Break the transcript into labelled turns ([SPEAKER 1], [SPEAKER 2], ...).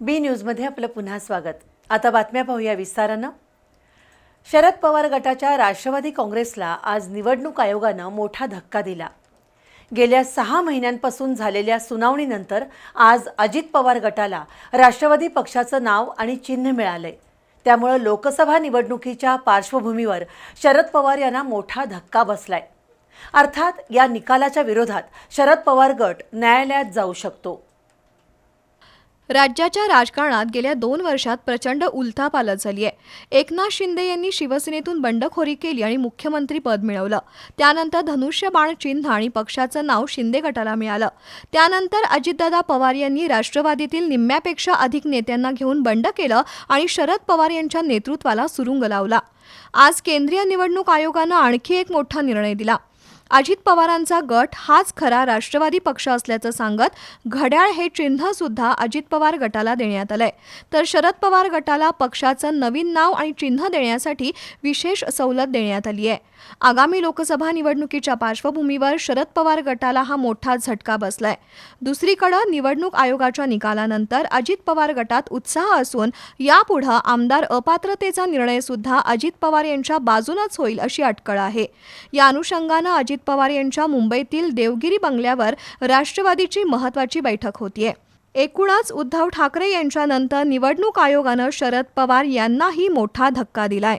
[SPEAKER 1] बी न्यूजमध्ये आपलं पुन्हा स्वागत. आता बातम्या पाहूया विस्तारानं. शरद पवार गटाच्या राष्ट्रवादी काँग्रेसला आज निवडणूक आयोगानं मोठा धक्का दिला. गेल्या सहा महिन्यांपासून झालेल्या सुनावणीनंतर आज अजित पवार गटाला राष्ट्रवादी पक्षाचं नाव आणि चिन्ह मिळालंय. त्यामुळं लोकसभा निवडणुकीच्या पार्श्वभूमीवर शरद पवार यांना मोठा धक्का बसलाय. अर्थात या निकालाच्या विरोधात शरद पवार गट न्यायालयात जाऊ शकतो.
[SPEAKER 2] राज्याच्या राजकारणात गेल्या दोन वर्षात प्रचंड उलथापालथ झाली आहे. एकनाथ शिंदे यांनी शिवसेनेतून बंडखोरी केली आणि मुख्यमंत्री पद मिळवलं. त्यानंतर धनुष्यबाण चिन्ह आणि पक्षाचं नाव शिंदे गटाला मिळालं. त्यानंतर अजितदादा पवार यांनी राष्ट्रवादीतील निम्म्यापेक्षा अधिक नेत्यांना घेऊन बंड केलं आणि शरद पवार यांच्या नेतृत्वाला सुरुंग लावला. आज केंद्रीय निवडणूक आयोगानं आणखी एक मोठा निर्णय दिला. अजित पवारांचा गट हाच खरा राष्ट्रवादी पक्ष असल्याचं सांगत घड्याळ हे चिन्ह सुद्धा अजित पवार गटाला देण्यात आलंय. तर शरद पवार गटाला पक्षाचं नवीन नाव आणि चिन्ह देण्यासाठी विशेष सवलत देण्यात आली आहे. आगामी लोकसभा निवडणुकीच्या पार्श्वभूमीवर शरद पवार गटाला हा मोठा झटका बसलाय. दुसरीकडे निवडणूक आयोगाच्या निकालानंतर अजित पवार गटात उत्साह असून यापुढे आमदार अपात्रतेचा निर्णय सुद्धा अजित पवार यांच्या बाजूनच होईल अशी अटकळ आहे. या अनुषंगानं अजित पवार यांच्या मुंबईतील देवगिरी बंगल्यावर राष्ट्रवादीची महत्वाची बैठक होतीये. एकूणच उद्धव ठाकरे यांच्यानंतर निवडणूक आयोगानं शरद पवार यांनाही मोठा धक्का दिलाय.